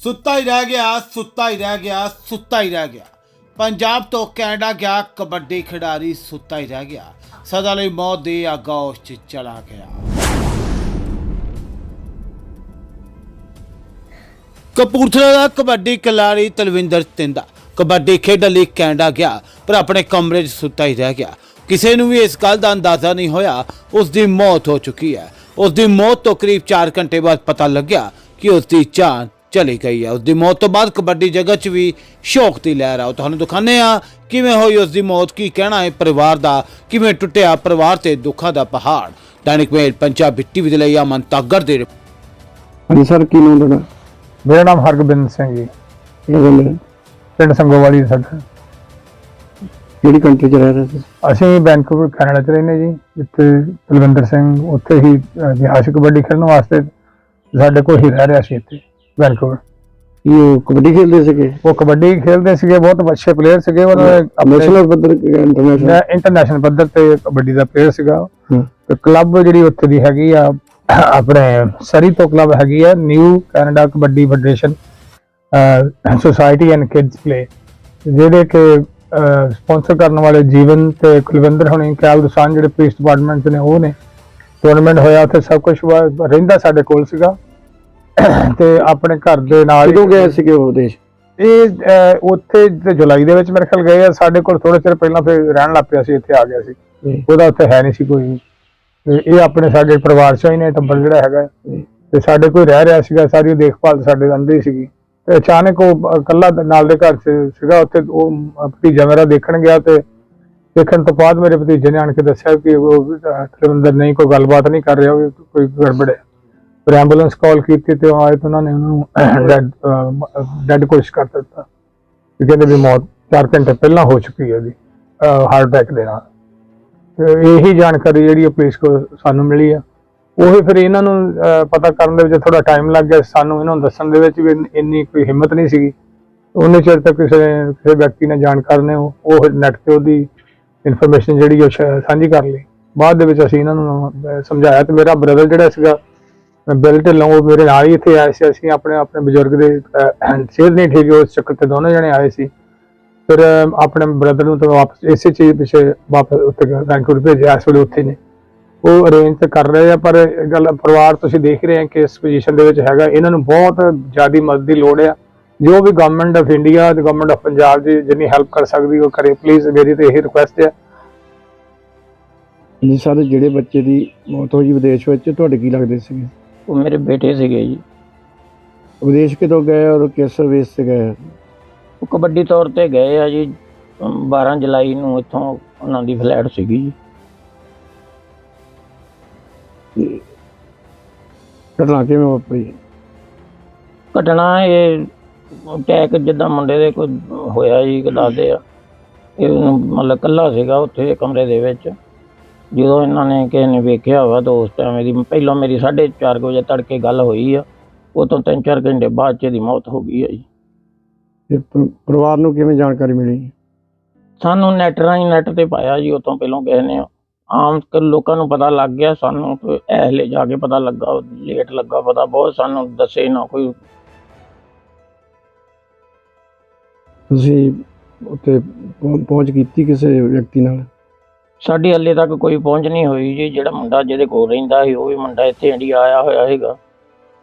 ਸੁੱਤਾ ਹੀ ਰਹਿ ਗਿਆ, ਸੁੱਤਾ ਹੀ ਰਹਿ ਗਿਆ, ਸੁੱਤਾ ਹੀ ਰਹਿ ਗਿਆ। ਪੰਜਾਬ ਤੋਂ ਕੈਨੇਡਾ ਗਿਆ, ਕਬੱਡੀ ਖਿਡਾਰੀ ਸੁੱਤਾ ਹੀ ਰਹਿ ਗਿਆ। ਸਦਾ ਲਈ ਮੌਤ ਦੇ ਆਗੋਸ਼ 'ਚ ਚਲਾ ਗਿਆ। ਕਪੂਰਥਲਾ ਦਾ ਕਬੱਡੀ ਖਿਡਾਰੀ ਤਲਵਿੰਦਰ ਤਿੰਦਾ। ਕਬੱਡੀ ਖੇਡਣ ਲਈ ਕੈਨੇਡਾ ਗਿਆ, ਪਰ ਆਪਣੇ ਕਮਰੇ 'ਚ ਸੁੱਤਾ ਹੀ ਰਹਿ ਗਿਆ। ਕਿਸੇ ਨੂੰ ਵੀ ਇਸ ਗੱਲ ਦਾ ਅੰਦਾਜ਼ਾ ਨਹੀਂ ਹੋਇਆ, ਉਸ ਦੀ ਮੌਤ ਹੋ ਚੁੱਕੀ ਹੈ। ਉਸ ਦੀ ਮੌਤ ਤੋਂ ਕਰੀਬ 4 ਘੰਟੇ ਬਾਅਦ ਪਤਾ ਲੱਗਿਆ ਕਿ ਉਸ ਦੀ ਜਾਨ ਚਲੀ ਗਈ ਹੈ। ਉਸ ਦੀ ਮੌਤ ਤੋਂ ਬਾਅਦ ਕਬੱਡੀ ਜਗਤ 'ਚ ਵੀ ਸ਼ੋਕ ਦੀ ਲਹਿਰ ਆ। ਉਹ ਤੁਹਾਨੂੰ ਦਿਖਾਉਂਦੇ ਆ ਕਿਵੇਂ ਹੋਈ ਉਸ ਦੀ ਮੌਤ ਕੀ ਕਹਿਣਾ ਹੈ ਪਰਿਵਾਰ ਦਾ ਕਿਵੇਂ ਟੁੱਟਿਆ ਪਰਿਵਾਰ ਤੇ ਦੁੱਖਾਂ ਦਾ ਪਹਾੜ। ਦੈਨਿਕ ਮੇਲ ਪੰਜਾਬੀ ਟੀਵੀ ਦੇ ਲਈ ਅਮਨ ਤਾਗਰ ਦੇ ਹਾਂਜੀ ਸਰ ਕੀ ਨਾਮ ਤੁਹਾਡਾ? ਮੇਰਾ ਨਾਮ ਹਰਗੋਬਿੰਦ ਸਿੰਘ ਜੀ। ਇਹ ਗੱਲ ਹੈ? ਪਿੰਡ ਸੰਗੋਵਾਲੀ ਸਾਡਾ ਕਿਹੜੀ ਕੰਟਰੀ ਚ ਰਹਿ ਰਹੇ ਸੀ? ਅਸੀਂ ਵੈਨਕੂਵਰ ਕੈਨੇਡਾ ਚ ਰਹਿੰਦੇ ਜੀ। ਜਿੱਥੇ ਕੁਲਵਿੰਦਰ ਸਿੰਘ ਉੱਥੇ ਹੀ ਅਹ, ਇਤਿਹਾਸਕ ਕਬੱਡੀ ਖੇਡਣ ਵਾਸਤੇ ਸਾਡੇ ਕੋਲ ਹੀ ਰਹਿ ਰਿਹਾ ਸੀ ਇੱਥੇ। ਵੈਨਕੂਵਰ। ਉਹ ਕਬੱਡੀ ਖੇਡਦੇ ਸੀਗੇ? ਉਹ ਕਬੱਡੀ ਖੇਡਦੇ ਸੀਗੇ ਬਹੁਤ ਅੱਛੇ ਪਲੇਅਰ ਸੀਗੇ ਉਹਨਾਂ ਨੇ ਨੈਸ਼ਨਲ ਪੱਧਰ ਇੰਟਰਨੈਸ਼ਨਲ ਇੰਟਰਨੈਸ਼ਨਲ ਪੱਧਰ ਤੇ ਕਬੱਡੀ ਦਾ ਪਲੇਅਰ ਸੀਗਾ। ਤੇ ਕਲੱਬ ਜਿਹੜੀ ਉੱਥੇ ਦੀ ਹੈਗੀ ਆ ਆਪਣੇ ਸਰੀ ਤੋਂ ਕਲੱਬ ਹੈਗੀ ਆ new Canada kabaddi federation society and kids play ਜਿਹੜੇ ਕਿ ਸਪਾਂਸਰ ਕਰਨ ਵਾਲੇ ਜੀਵਨ ਤੇ ਕੁਲਵਿੰਦਰ ਹੁਣੀ ਕੈਲ ਦਸਾਨ ਜਿਹੜੇ ਪੁਲਿਸ ਡਿਪਾਰਟਮੈਂਟ ਨੇ ਉਹ ਨੇ। ਟੂਰਨਾਮੈਂਟ ਹੋਇਆ ਉੱਥੇ ਸਭ ਕੁਝ ਰਹਿੰਦਾ ਸਾਡੇ ਕੋਲ ਸੀਗਾ। ਤੇ ਆਪਣੇ ਘਰ ਦੇ ਨਾਲ ਕਦੋਂ ਗਏ ਸੀਗੇ ਉਹ ਦੇਸ਼? ਇਹ ਉੱਥੇ ਤੇ ਜੁਲਾਈ ਦੇ ਵਿੱਚ ਮੇਰੇ ਖਿਆਲ ਗਏ ਆ। ਸਾਡੇ ਕੋਲ ਥੋੜੇ ਚਿਰ ਪਹਿਲਾਂ ਫਿਰ ਰਹਿਣ ਲੱਗ ਪਿਆ ਸੀ ਇੱਥੇ ਆ ਗਿਆ ਸੀ। ਉਹਦਾ ਉੱਥੇ ਹੈ ਨਹੀਂ ਸੀ ਕੋਈ। ਇਹ ਆਪਣੇ ਸਾਡੇ ਪਰਿਵਾਰ ਚੋਂ ਹੀ ਨੇ ਟੱਬਰ ਜਿਹੜਾ ਹੈਗਾ। ਤੇ ਸਾਡੇ ਕੋਈ ਰਹਿ ਰਿਹਾ ਸੀਗਾ ਸਾਰੀ ਦੇਖਭਾਲ ਸਾਡੇ ਅੰਦਰ ਹੀ ਸੀਗੀ। ਤੇ ਅਚਾਨਕ ਉਹ ਇਕੱਲਾ ਨਾਲ ਦੇ ਘਰ 'ਚ ਸੀਗਾ। ਉੱਥੇ ਉਹ ਭਤੀਜਾ ਮੇਰਾ ਦੇਖਣ ਗਿਆ ਤੇ ਦੇਖਣ ਤੋਂ ਬਾਅਦ ਮੇਰੇ ਭਤੀਜੇ ਨੇ ਆਣ ਕੇ ਦੱਸਿਆ ਕਿ ਉਹ ਤਲਵਿੰਦਰ ਨਹੀਂ ਕੋਈ ਗੱਲਬਾਤ ਨਹੀਂ ਕਰ ਰਿਹਾ ਕੋਈ ਗੜਬੜ ਹੈ। ਫਿਰ ਐਂਬੂਲੈਂਸ ਕਾਲ ਕੀਤੀ ਤੇ ਉਹ ਆਏ ਤਾਂ ਉਹਨਾਂ ਨੇ ਉਹਨੂੰ ਡੈਡ ਡੈਡ ਕੋਸ਼ਿਸ਼ ਕਰ ਦਿੱਤਾ। ਕਿ ਕਹਿੰਦੇ ਵੀ ਮੌਤ 4 ਘੰਟੇ ਪਹਿਲਾਂ ਹੋ ਚੁੱਕੀ ਹੈ ਉਹਦੀ ਹਾਰਟ ਅਟੈਕ ਦੇ ਨਾਲ। ਤੇ ਇਹੀ ਜਾਣਕਾਰੀ ਜਿਹੜੀ ਉਹ ਪੁਲਿਸ ਕੋ ਸਾਨੂੰ ਮਿਲੀ ਆ। ਉਹੀ ਫਿਰ ਇਹਨਾਂ ਨੂੰ ਪਤਾ ਕਰਨ ਦੇ ਵਿੱਚ ਥੋੜਾ ਟਾਈਮ ਲੱਗ ਗਿਆ। ਸਾਨੂੰ ਇਹਨਾਂ ਨੂੰ ਦੱਸਣ ਦੇ ਵਿੱਚ ਵੀ ਇੰਨੀ ਕੋਈ ਹਿੰਮਤ ਨਹੀਂ ਸੀਗੀ। ਉਹਨੇ ਚਿਰ ਤੱਕ ਕਿਸੇ ਕਿਸੇ ਵਿਅਕਤੀ ਨੇ ਜਾਣਕਾਰ ਨੇ ਉਹ ਉਹ ਨੈਟ ਤੇ ਉਹਦੀ ਇਨਫੋਰਮੇਸ਼ਨ ਜਿਹੜੀ ਉਹ ਸਾਂਝੀ ਕਰ ਲਈ। ਬਾਅਦ ਦੇ ਵਿੱਚ ਅਸੀਂ ਇਹਨਾਂ ਨੂੰ ਸਮਝਾਇਆ ਤੇ ਮੇਰਾ ਬ੍ਰਦਰ ਜਿਹੜਾ ਸੀਗਾ ਬਿਲ ਢਿੱਲੋਂ ਮੇਰੇ ਨਾਲ ਹੀ ਇੱਥੇ ਆਏ ਸੀ ਅਸੀਂ ਆਪਣੇ ਆਪਣੇ ਬਜ਼ੁਰਗ ਦੇ ਅਹ, ਸਿਹਤ ਨਹੀਂ ਠੀਕ ਉਸ ਚੱਕਰ ਤੇ ਦੋਨੋਂ ਜਣੇ ਆਏ ਸੀ। ਫਿਰ ਆਪਣੇ ਬ੍ਰਦਰ ਨੂੰ ਤਾਂ ਵਾਪਸ ਇਸੇ ਚੀਜ਼ ਪਿੱਛੇ ਵਾਪਸ ਉੱਥੇ ਵੈਂਕੂਵਰ ਭੇਜਿਆ ਇਸ ਵੇਲੇ ਉੱਥੇ ਨੇ। ਉਹ ਅਰੇਂਜ ਤਾਂ ਕਰ ਰਹੇ ਆ ਪਰ ਇਹ ਗੱਲ ਪਰਿਵਾਰ ਤੁਸੀਂ ਦੇਖ ਰਹੇ ਆ ਕਿ ਇਸ ਪੋਜੀਸ਼ਨ ਦੇ ਵਿੱਚ ਹੈਗਾ। ਇਹਨਾਂ ਨੂੰ ਬਹੁਤ ਜ਼ਿਆਦੀ ਮਦਦ ਦੀ ਲੋੜ ਆ। ਜੋ ਵੀ ਗਵਰਨਮੈਂਟ ਆਫ ਇੰਡੀਆ ਤੇ ਗਵਰਨਮੈਂਟ ਆਫ ਪੰਜਾਬ ਜੀ ਜਿੰਨੀ ਹੈਲਪ ਕਰ ਸਕਦੀ ਉਹ ਕਰੇ। ਪਲੀਜ਼ ਮੇਰੀ ਤੇ ਇਹੀ ਰਿਕੁਐਸਟ ਹੈ ਜੀ ਸਾਰੇ ਜਿਹੜੇ ਬੱਚੇ ਦੀ ਮੌਤ ਹੋਈ ਵਿਦੇਸ਼ ਵਿੱਚ ਤੁਹਾਡੇ ਕੀ ਲੱਗਦੇ ਸੀਗੇ? ਉਹ ਮੇਰੇ ਬੇਟੇ ਸੀਗੇ ਜੀ। ਵਿਦੇਸ਼ ਕਿਦੋਂ ਗਏ ਔਰ ਕਿਸ ਵੇਸ ਤੇ ਗਏ? ਉਹ ਕਬੱਡੀ ਤੌਰ ਤੇ ਗਏ ਆ ਜੀ ਅਮ 12 ਜੁਲਾਈ ਨੂੰ ਇੱਥੋਂ ਉਹਨਾਂ ਦੀ ਫਲੈਟ ਸੀਗੀ ਜੀ। ਤੇ ਘਟਨਾ ਕਿਵੇਂ ਵਾਪਰੀ? ਘਟਨਾ ਇਹ ਅਟੈਕ ਜਿੱਦਾਂ ਮੁੰਡੇ ਦੇ ਕੋਈ ਹੋਇਆ ਜੀ ਕਿ ਦੱਸਦੇ ਆ। ਇਹ ਮਤਲਬ ਕੱਲਾ ਸੀਗਾ ਉੱਥੇ ਕਮਰੇ ਦੇ ਵਿੱਚ। ਜਦੋਂ ਇਹਨਾਂ ਨੇ ਕਿਸੇ ਨੇ ਵੇਖਿਆ ਹੋਇਆ ਤਾਂ ਉਸ ਟਾਈਮ ਇਹਦੀ ਪਹਿਲਾਂ ਮੇਰੀ 4:30 ਵਜੇ ਤੜਕੇ ਗੱਲ ਹੋਈ ਆ ਉਹ ਤੋਂ 3-4 ਘੰਟੇ ਬਾਅਦ ਚ ਇਹਦੀ ਮੌਤ ਹੋ ਗਈ ਆ ਜੀ। ਤੇ ਪਰ- ਪਰਿਵਾਰ ਨੂੰ ਕਿਵੇਂ ਜਾਣਕਾਰੀ ਮਿਲੀ ਸਾਨੂੰ ਨੈਟ ਰਾਹੀਂ ਨੈਟ ਤੇ ਪਾਇਆ ਜੀ ਉਤੋਂ ਪਹਿਲਾਂ ਕਿਸੇ ਨੇ। ਆਮ ਕ- ਲੋਕਾਂ ਨੂੰ ਪਤਾ ਲੱਗ ਗਿਆ ਸਾਨੂੰ ਤੇ ਐਹਲੇ ਜਾ ਕੇ ਪਤਾ ਲੱਗਾ ਲੇਟ ਲੱਗਾ ਪਤਾ ਬਹੁਤ ਸਾਨੂੰ ਦੱਸੇ ਨਾ ਕੋਈ। ਤੁਸੀਂ ਉੱਥੇ ਪਹੁੰ- ਪਹੁੰਚ ਕੀਤੀ ਕਿਸੇ ਵਿਅਕਤੀ ਨਾਲ? ਸਾਡੀ ਹੱਲੇ ਤੱਕ ਕੋਈ ਪਹੁੰਚ ਨਹੀਂ ਹੋਈ ਜੀ। ਜਿਹੜਾ ਮੁੰਡਾ ਜਿਹਦੇ ਕੋਲ ਰਹਿੰਦਾ ਸੀ, ਉਹ ਵੀ ਮੁੰਡਾ ਇੱਥੇ ਇੰਡੀਆ ਆਇਆ ਹੋਇਆ ਸੀਗਾ।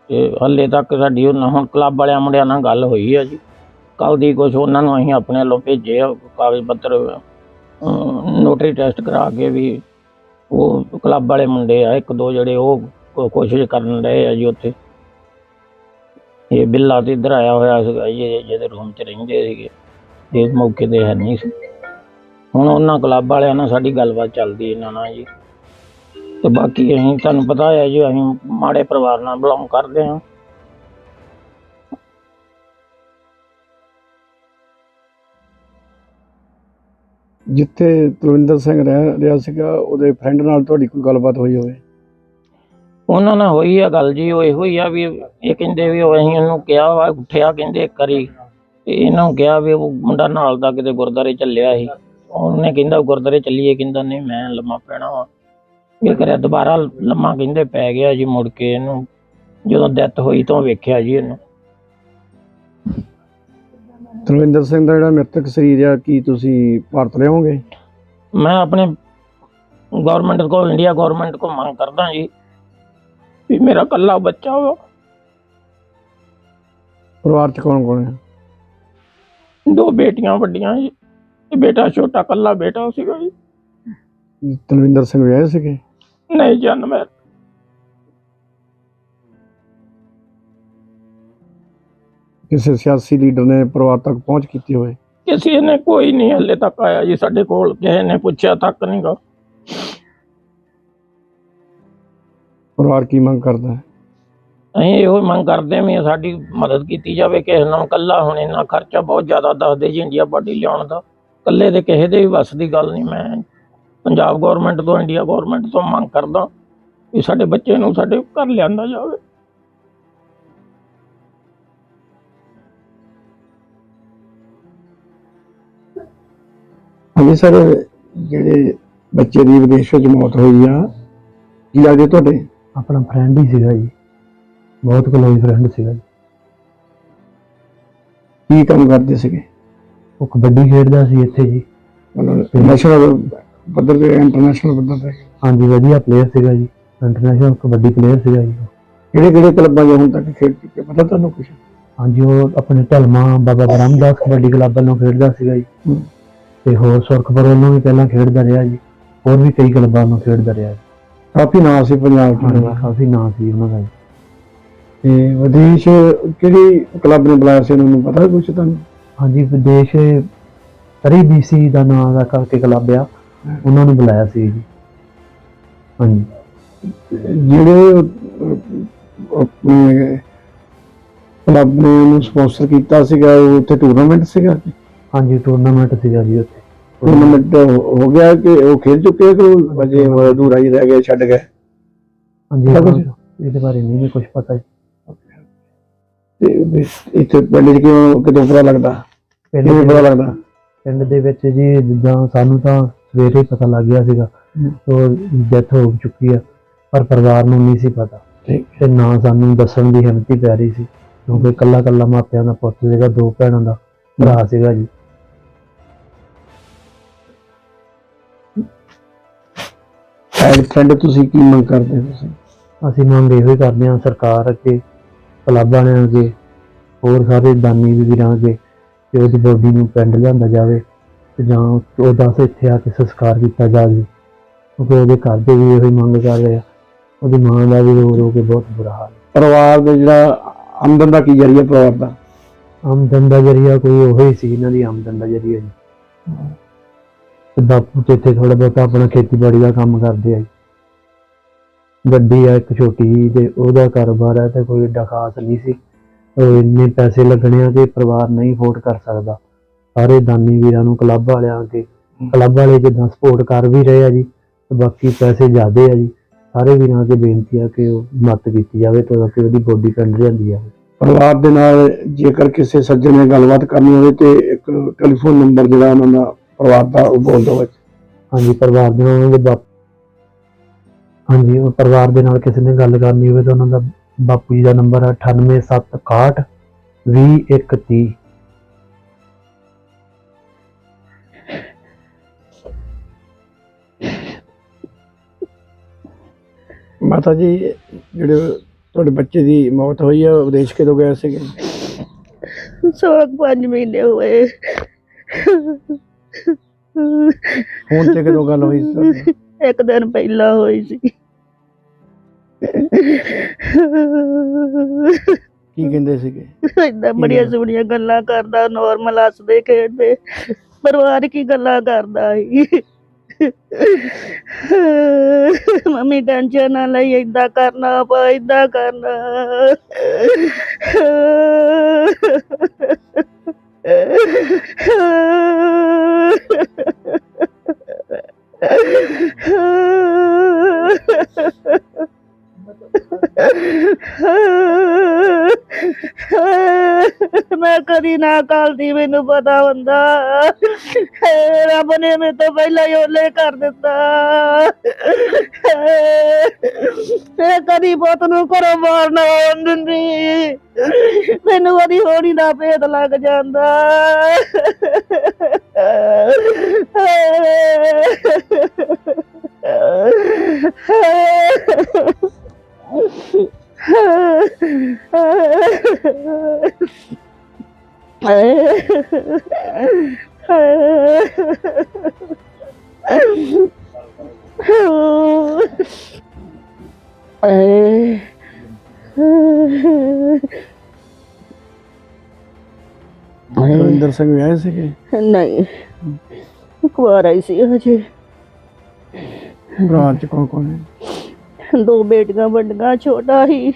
ਤੇ ਹੱਲੇ ਤੱਕ ਸਾਡੀ ਉਹਨਾਂ ਹੁਣ ਕਲੱਬ ਵਾਲਿਆਂ ਮੁੰਡਿਆਂ ਨਾਲ ਗੱਲ ਹੋਈ ਆ ਜੀ। ਕੱਲ ਦੀ ਕੁਛ ਉਹਨਾਂ ਨੂੰ ਅਸੀਂ ਆਪਣੇ ਵੱਲੋਂ ਭੇਜੇ ਆ, ਕਾਗਜ਼ ਪੱਤਰ ਨੋਟਰੀ ਟੈਸਟ ਕਰਾ ਕੇ ਵੀ ਉਹ ਕਲੱਬ ਵਾਲੇ ਮੁੰਡੇ ਆ, ਇੱਕ ਦੋ ਜਿਹੜੇ ਉਹ ਕੋ- ਕੋਸ਼ਿਸ਼ ਕਰਨ ਰਹੇ ਆ ਜੀ ਉੱਥੇ। ਇਹ ਬਿੱਲਾ ਤੇ ਇੱਧਰ ਆਇਆ ਹੋਇਆ ਸੀਗਾ ਜੀ, ਇਹ ਜਿਹਦੇ ਰੂਮ 'ਚ ਰਹਿੰਦੇ ਸੀਗੇ। ਇਸ ਮੌਕੇ ਤੇ ਹੈ ਨਹੀਂ ਸੀ। ਹੁਣ ਉਹਨਾਂ ਕਲੱਬ ਵਾਲਿਆਂ ਨਾਲ ਸਾਡੀ ਗੱਲਬਾਤ ਚੱਲਦੀ ਇਹਨਾਂ ਨਾਲ ਜੀ। ਤੇ ਬਾਕੀ ਅਸੀਂ ਤੁਹਾਨੂੰ ਪਤਾ ਹੈ ਜੀ ਅਸੀਂ ਮਾੜੇ ਪਰਿਵਾਰ ਨਾਲ ਬਿਲੋਂਗ ਕਰਦੇ ਹਾਂ। ਜਿੱਥੇ ਤਲਵਿੰਦਰ ਸਿੰਘ ਰਹਿ ਰਿਹਾ ਸੀਗਾ ਉਹਦੇ ਫਰੈਂਡ ਨਾਲ ਤੁਹਾਡੀ ਕੋਈ ਗੱਲਬਾਤ ਹੋਈ ਹੋਵੇ? ਉਹਨਾਂ ਨਾਲ ਹੋਈ ਆ ਗੱਲ ਜੀ ਉਹ ਇਹੋ ਹੀ ਆ ਵੀ ਇਹ ਕਹਿੰਦੇ ਵੀ ਉਹ ਅਸੀਂ ਉਹਨੂੰ ਕਿਹਾ ਵਾ ਉੱਠਿਆ ਕਹਿੰਦੇ ਤੇ ਇਹਨਾਂ ਨੂੰ ਕਿਹਾ ਵੀ ਉਹ ਮੁੰਡਾ ਨਾਲ ਦਾ ਕਿਤੇ ਗੁਰਦਾਰੇ ਚੱਲਿਆ ਸੀ। ਉਹਨੇ ਕਹਿੰਦਾ ਗੁਰਦਾਰੇ ਚੱਲੀਏ ਕਹਿੰਦਾ ਨਹੀਂ ਮੈਂ ਲੰਮਾ ਪੈਣਾ ਵਾ। ਇਹ ਕਰਿਆ ਦੁਬਾਰਾ ਲੰਮਾ ਕਹਿੰਦੇ ਪੈ ਗਿਆ ਜੀ ਮੁੜ ਕੇ ਇਹਨੂੰ ਜਦੋਂ ਡੈਥ ਹੋਈ ਤਾਂ ਵੇਖਿਆ ਜੀ ਇਹਨੂੰ। ਤਰਵਿੰਦਰ ਸਿੰਘ ਦਾ ਜਿਹੜਾ ਮ੍ਰਿਤਕ ਸਰੀਰ ਆ ਕੀ ਤੁਸੀਂ ਭਾਰਤ ਲਿਆਓਗੇ? ਮੈਂ ਆਪਣੇ ਗਵਰਨਮੈਂਟ ਕੋ ਇੰਡੀਆ ਗਵਰਨਮੈਂਟ ਕੋ ਮੰਗ ਕਰਦਾ ਜੀ ਵੀ ਮੇਰਾ ਕੱਲਾ ਬੱਚਾ ਹੋ ਪਰਿਵਾਰ ਚ ਕੌਣ ਕੌਣ ਹੈ ਦੋ ਬੇਟੀਆਂ ਵੱਡੀਆਂ ਜੀ। ਤੇ ਬੇਟਾ ਛੋਟਾ ਕੱਲਾ ਬੇਟਾ ਸੀਗਾ ਜੀ ਤਰਵਿੰਦਰ ਸਿੰਘ ਵਿਆਹੇ ਸੀਗੇ ਨਹੀਂ ਜਨਮ ਹੈ ਕਿਸੇ ਸਿਆਸੀ ਲੀਡਰ ਨੇ ਪਰਿਵਾਰ ਤੱਕ ਪਹੁੰਚ ਕੀਤੀ ਹੋਵੇ ਕਿਸੇ ਨੇ ਕੋਈ ਨਹੀਂ ਹਲੇ ਤੱਕ ਆਇਆ ਜੀ ਸਾਡੇ ਕੋਲ ਕਿਸੇ ਨੇ ਪੁੱਛਿਆ ਤੱਕ ਨਹੀਂ ਗਾ ਪਰਿਵਾਰ ਕੀ ਮੰਗ ਕਰਦਾ ਹੈ ਅਸੀਂ ਇਹੋ ਹੀ ਮੰਗ ਕਰਦੇ ਹਾਂ ਵੀ ਸਾਡੀ ਮਦਦ ਕੀਤੀ ਜਾਵੇ ਕਿਸੇ ਨੂੰ ਕੱਲਾ ਹੁਣ ਇੰਨਾ ਖਰਚਾ ਬਹੁਤ ਜ਼ਿਆਦਾ ਦੱਸਦੇ ਜੀ ਇੰਡੀਆ ਪਾਰਟੀ ਲਿਆਉਣ ਦਾ ਕੱਲੇ ਦੇ ਕਿਸੇ ਦੇ ਵੀ ਵੱਸ ਦੀ ਗੱਲ ਨਹੀਂ। ਮੈਂ ਪੰਜਾਬ ਗਵਰਨਮੈਂਟ ਤੋਂ ਇੰਡੀਆ ਗਵਰਨਮੈਂਟ ਤੋਂ ਮੰਗ ਕਰਦਾ ਵੀ ਸਾਡੇ ਬੱਚੇ ਨੂੰ ਸਾਡੇ ਘਰ ਲਿਆਂਦਾ ਜਾਵੇ। ਹਾਂਜੀ ਸਰ ਜਿਹੜੇ ਬੱਚੇ ਦੀ ਵਿਦੇਸ਼ ਵਿੱਚ ਮੌਤ ਹੋਈ ਆ ਕੀ ਲੱਗਦੇ ਤੁਹਾਡੇ? ਆਪਣਾ ਫਰੈਂਡ ਹੀ ਸੀਗਾ ਜੀ। ਬਹੁਤ ਕਲੋਜ਼ ਫਰੈਂਡ ਸੀਗਾ ਜੀ। ਕੀ ਕੰਮ ਕਰਦੇ ਸੀਗੇ? ਉਹ ਕਬੱਡੀ ਖੇਡਦਾ ਸੀ ਇੱਥੇ ਜੀ। ਨੈਸ਼ਨਲ ਪੱਧਰ ਤੇ ਇੰਟਰਨੈਸ਼ਨਲ ਪੱਧਰ ਤੇ। ਹਾਂਜੀ ਵਧੀਆ ਪਲੇਅਰ ਸੀਗਾ ਜੀ। ਇੰਟਰਨੈਸ਼ਨਲ ਕਬੱਡੀ ਪਲੇਅਰ ਸੀਗਾ ਜੀ। ਕਿਹੜੇ ਕਿਹੜੇ ਕਲੱਬਾਂ 'ਚ ਹੁਣ ਤੱਕ ਖੇਡ ਚੁੱਕੇ? ਪਤਾ ਤੁਹਾਨੂੰ ਕੁਝ ਹਾਂਜੀ ਉਹ ਆਪਣੇ ਢਲਮਾ ਬਾਬਾ ਬ੍ਰਹਮਦਾਸ ਕਬੱਡੀ ਕਲੱਬ ਵੱਲੋਂ ਖੇਡਦਾ ਸੀਗਾ ਜੀ। ਤੇ ਹੋਰ ਸੁਰਖਪੁਰ ਵੱਲੋਂ ਵੀ ਪਹਿਲਾਂ ਖੇਡਦਾ ਰਿਹਾ ਜੀ। ਹੋਰ ਵੀ ਕਈ ਕਲੱਬਾਂ ਵੱਲੋਂ ਖੇਡਦਾ ਰਿਹਾ ਜੀ। ਕਾਫੀ ਨਾਮ ਸੀ ਪੰਜਾਬ ਦਾ। ਕਾਫੀ ਨਾਂ ਸੀ ਉਹਨਾਂ ਦਾ ਜੀ। ਤੇ ਵਿਦੇਸ਼ ਕਿਹੜੀ ਕਲੱਬ ਨੇ ਬੁਲਾਇਆ ਸੀ? ਉਹਨਾਂ ਨੂੰ ਪਤਾ ਕੁਝ ਤੁਹਾਨੂੰ? ਹਾਂਜੀ ਵਿਦੇਸ਼ ਤਰੀ ਬੀਸੀ ਦਾ ਨਾਂ ਦਾ ਕਰਕੇ ਕਲੱਬ ਆ। ਉਹਨਾਂ ਨੂੰ ਬੁਲਾਇਆ ਸੀ ਜੀ। ਹਾਂਜੀ। ਜਿਹੜੇ ਆਪਣੇ ਕਲੱਬ ਨੇ ਉਹਨੂੰ ਸਪਾਂਸਰ ਕੀਤਾ ਸੀਗਾ ਉਹ ਉੱਥੇ ਟੂਰਨਾਮੈਂਟ ਸੀਗਾ? ਹਾਂਜੀ ਟੂਰਨਾਮੈਂਟ ਸੀਗਾ ਜੀ ਉੱਥੇ। ਟੂਰਨਾਮੈਂਟ ਹੋ ਗਿਆ ਕਿ ਉਹ ਖੇਡ ਚੁੱਕੇ ਕਿ ਉਹ ਅਜੇ ਅਧੂਰਾ ਹੀ ਰਹਿ ਗਿਆ ਛੱਡ ਗਏ? ਹਾਂਜੀ? ਇਹਦੇ ਬਾਰੇ ਨਹੀਂ ਕੁਝ ਪਤਾ ਜੀ। ਤੇ ਇੱਥੇ ਪਿੰਡ 'ਚ ਕਿਉਂ ਕਿਦੋਂ ਪਤਾ ਲੱਗਦਾ? ਪਿੰਡ ਕਿਵੇਂ ਪਤਾ ਲੱਗਦਾ? ਪਿੰਡ ਦੇ ਵਿੱਚ ਜੀ ਜਿੱਦਾਂ ਸਾਨੂੰ ਤਾਂ ਸਵੇਰੇ ਪਤਾ ਲੱਗ ਗਿਆ ਸੀਗਾ। ਉਹ ਡੈਥ ਹੋ ਚੁੱਕੀ ਆ ਪਰ ਪਰਿਵਾਰ ਨੂੰ ਨਹੀਂ ਸੀ ਪਤਾ। ਤੇ ਨਾ ਸਾਨੂੰ ਦੱਸਣ ਦੀ ਹਿੰਮਤ ਹੀ ਪੈ ਰਹੀ ਸੀ ਕਿਉਂਕਿ ਕੱਲਾ ਕੱਲਾ ਮਾਪਿਆਂ ਦਾ ਪੁੱਤ ਸੀਗਾ ਦੋ ਭੈਣਾਂ ਦਾ ਭਰਾ ਸੀਗਾ ਜੀ। ਐਡ ਫਰੈਂਡ ਤੁਸੀਂ ਕੀ ਮੰਗ ਕਰਦੇ ਤੁਸੀਂ? ਅਸੀਂ ਮੰਗ ਇਹੋ ਹੀ ਕਰਦੇ ਹਾਂ ਸਰਕਾਰ ਅੱਗੇ ਕਲੱਬ ਵਾਲਿਆਂ ਅੱਗੇ ਹੋਰ ਸਾਰੇ ਦਾਨੀ ਵੀਰਾਂ ਅੱਗੇ ਕਿ ਉਹਦੀ ਬੋਡੀ ਨੂੰ ਪਿੰਡ ਲਿਆਂਦਾ ਜਾਵੇ ਤੇ ਜਾਂ ਉਹਦਾ ਇੱਥੇ ਆ ਕੇ ਸੰਸਕਾਰ ਕੀਤਾ ਜਾਵੇ। ਕਿਉਂਕਿ ਉਹਦੇ ਘਰ ਦੇ ਵੀ ਇਹੋ ਹੀ ਮੰਗ ਕਰ ਰਹੇ ਆ। ਉਹਦੀ ਮਾਂ ਦਾ ਵੀ ਰੋ ਰੋ ਕੇ ਬਹੁਤ ਬੁਰਾ ਹਾਲ ਹੈ। ਪਰਿਵਾਰ ਦੇ ਜਿਹੜਾ ਆਮਦਨ ਦਾ ਕੀ ਜਰੀਆ ਪਰਿਵਾਰ ਦਾ? ਆਮਦਨ ਦਾ ਜਰੀਆ ਕੋਈ ਉਹੀ ਸੀ ਇਹਨਾਂ ਦੀ ਆਮਦਨ ਦਾ ਜਰੀਆ ਜੀ ਤੇ ਬਾਪੂ ਤੇ ਇੱਥੇ ਥੋੜਾ ਬਹੁਤਾ ਆਪਣਾ ਖੇਤੀਬਾੜੀ ਦਾ ਕੰਮ ਕਰਦੇ ਆ ਜੀ। ਗੱਡੀ ਆ ਇੱਕ ਛੋਟੀ ਜਿਹੀ ਤੇ ਉਹਦਾ ਕਾਰੋਬਾਰ ਹੈ ਤੇ ਕੋਈ ਏਡਾ ਖਾਸ ਨਹੀਂ ਸੀ। ਉਹ ਇੰਨੇ ਪੈਸੇ ਲੱਗਣੇ ਆ ਕਿ ਪਰਿਵਾਰ ਨਹੀਂ ਅਫੋਰਡ ਕਰ ਸਕਦਾ। ਸਾਰੇ ਦਾਨੀ ਵੀਰਾਂ ਨੂੰ ਕਲੱਬ ਵਾਲਿਆਂ ਅੱਗੇ। ਕਲੱਬ ਵਾਲੇ ਜਿੱਦਾਂ ਸਪੋਰਟ ਕਰ ਵੀ ਰਹੇ ਆ ਜੀ ਤੇ ਬਾਕੀ ਪੈਸੇ ਜ਼ਿਆਦੇ ਆ ਜੀ। ਸਾਰੇ ਵੀਰਾਂ ਅੱਗੇ ਬੇਨਤੀ ਆ ਕਿ ਉਹ ਮਦਦ ਕੀਤੀ ਜਾਵੇ ਤਾਂ ਕਿ ਉਹਦੀ ਬੋਡੀ ਪਿੰਡ ਲਿਆਂਦੀ ਜਾਵੇ ਪਰਿਵਾਰ ਦੇ ਨਾਲ ਜੇਕਰ ਕਿਸੇ ਸੱਜਣ ਨੇ ਗੱਲਬਾਤ ਕਰਨੀ ਹੋਵੇ ਤੇ ਇੱਕ ਟੈਲੀਫੋਨ ਨੰਬਰ ਜਿਹੜਾ ਉਹਨਾਂ ਦਾ ਪਰਿਵਾਰ ਦਾ ਉਹ ਬੋਲ ਦਿਓ ਹਾਂਜੀ ਪਰਿਵਾਰ ਦੇ ਨਾਲ ਉਹਨਾਂ ਦੇ ਬਾਪ ਹਾਂਜੀ ਉਹ ਪਰਿਵਾਰ ਦੇ ਨਾਲ ਕਿਸੇ ਨੇ ਗੱਲ ਕਰਨੀ ਹੋਵੇ ਤਾਂ ਉਹਨਾਂ ਦਾ ਬਾਪੂ ਜੀ ਦਾ ਨੰਬਰ ਹੈ 98761 2130 ਮਾਤਾ ਜੀ ਜਿਹੜੇ ਤੁਹਾਡੇ ਬੱਚੇ ਦੀ ਮੌਤ ਹੋਈ ਆ ਵਿਦੇਸ਼ ਕਿਦੋਂ ਗਏ ਸੀਗੇ? ਸੋਗ ਪੰਜ ਮਹੀਨੇ ਹੋਏ। ਫੋਨ ਤੇ ਕਦੋਂ ਗੱਲ ਹੋਈ ਸੀ? ਤੁਹਾਡੀ? ਇੱਕ ਦਿਨ ਪਹਿਲਾਂ ਹੋਈ ਸੀ। ਕੀ ਕਹਿੰਦੇ ਸੀਗੇ? ਏਦਾਂ ਬੜੀਆਂ ਸੋਹਣੀਆਂ ਗੱਲਾਂ ਕਰਦਾ ਨੋਰਮਲ ਹੱਸਦੇ ਖੇਡਦੇ। ਪਰਿਵਾਰ ਕੀ ਗੱਲਾਂ ਕਰਦਾ ਸੀ। ਮੰਮੀ ਟੈਨਸ਼ਨ ਨਾ ਲਈ ਏਦਾਂ ਕਰਨਾ ਆਪਾਂ ਏਦਾਂ ਕਰਨਾ। ਮੈਂ ਕਦੀ ਨਾ ਕੱਲਦੀ ਮੈਨੂੰ ਪਤਾ ਹੁੰਦਾ। ਰੱਬ ਨੇ ਮੇਰੇ ਤੋਂ ਪਹਿਲਾਂ ਹੀ ਓਲੇ ਕਰ ਦਿੱਤਾ। ਤੇ ਕਦੀ ਪੁੱਤ ਨੂੰ ਘਰੋਂ ਬਾਹਰ ਨਾ ਆਉਣ ਦਿੰਦੀ। ਮੈਨੂੰ ਉਹਦੀ ਹੋਣੀ ਦਾ ਭੇਦ ਲੱਗ ਜਾਂਦਾ। ਰਵਿੰਦਰ ਸਿੰਘ ਵਿਆਹੇ ਸੀਗੇ? ਨਹੀਂ। ਕੁਆਰਾ ਹੀ ਸੀ ਹਜੇ। ਭਰਾ ਚ ਕੌਣ ਕੌਣ ਹੈ? ਦੋ ਬੇਟੀਆਂ ਵੱਡੀਆਂ ਛੋਟਾ ਹੀ।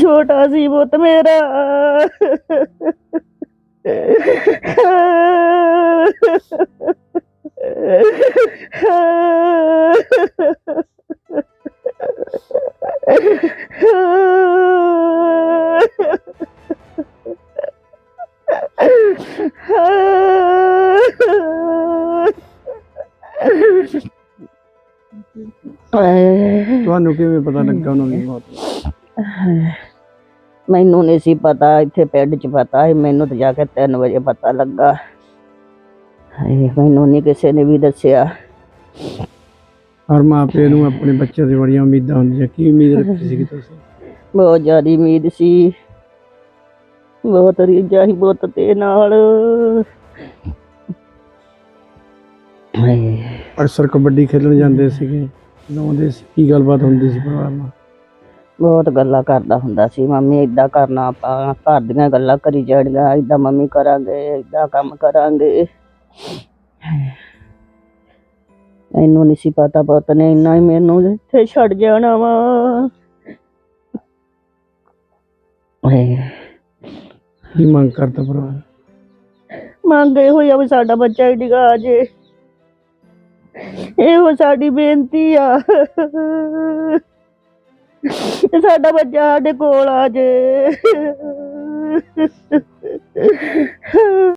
ਛੋਟਾ ਸੀ ਪੁੱਤ ਮੇਰਾ। ਤੁਹਾਨੂੰ ਕਿਵੇਂ ਪਤਾ ਲੱਗਾ ਉਹਨਾਂ ਦੀ ਮੌਤ? ਮੈਨੂੰ ਨਹੀਂ ਸੀ ਪਤਾ ਇੱਥੇ ਪਿੰਡ 'ਚ ਪਤਾ ਸੀ ਮੈਨੂੰ ਤਾਂ ਜਾ ਕੇ 3 ਵਜੇ ਪਤਾ ਲੱਗਾ। ਹਾਏ ਮੈਨੂੰ ਨਹੀਂ ਕਿਸੇ ਨੇ ਵੀ ਦੱਸਿਆ। ਹਰ ਮਾਪੇ ਨੂੰ ਆਪਣੇ ਬੱਚੇ ਦੇ ਬੜੀਆਂ ਉਮੀਦਾਂ ਹੁੰਦੀਆਂ। ਕੀ ਉਮੀਦ ਰੱਖੀ ਸੀ ਤੁਸੀਂ? ਬਹੁਤ ਜ਼ਿਆਦਾ ਉਮੀਦ ਸੀ। ਬਹੁਤ ਰੀਝਾਂ ਸੀ ਪੁੱਤ ਤੇ ਨਾਲ। ਹਾਏ। ਅਕਸਰ ਕਬੱਡੀ ਖੇਡਣ ਜਾਂਦੇ ਸੀਗੇ। ਲਾਉਂਦੇ ਸੀ ਕੀ ਗੱਲਬਾਤ ਹੁੰਦੀ ਸੀ ਪਰਿਵਾਰ ਨਾਲ? ਬਹੁਤ ਗੱਲਾਂ ਕਰਦਾ ਹੁੰਦਾ ਸੀ ਮੰਮੀ ਇਦਾਂ ਕਰਨਾ ਆਪਾਂ ਘਰ ਦੀਆਂ ਗੱਲਾਂ ਕਰੀ ਜਾਣੀਆਂ ਇਦਾਂ ਮੰਮੀ ਕਰਾਂਗੇ ਇਦਾਂ ਕੰਮ ਕਰਾਂਗੇ। ਮੈਨੂੰ ਨਹੀਂ ਸੀ ਪਤਾ ਪੁੱਤ ਨੇ ਇੰਨਾ ਹੀ ਮੈਨੂੰ ਇੱਥੇ ਛੱਡ ਜਾਣਾ ਵਾ। ਹਾਏ ਕੀ ਮੰਗ ਕਰਦਾ ਪਰਿਵਾਰ? ਮੰਗੇ ਹੋਇਆ ਵੀ ਸਾਡਾ ਬੱਚਾ ਹੀ ਡਿਗਾ ਆ ਜੇ। ਇਹੋ ਸਾਡੀ ਬੇਨਤੀ ਆ। ਸਾਡਾ ਬੱਚਾ ਸਾਡੇ ਕੋਲ ਆ ਜੇ।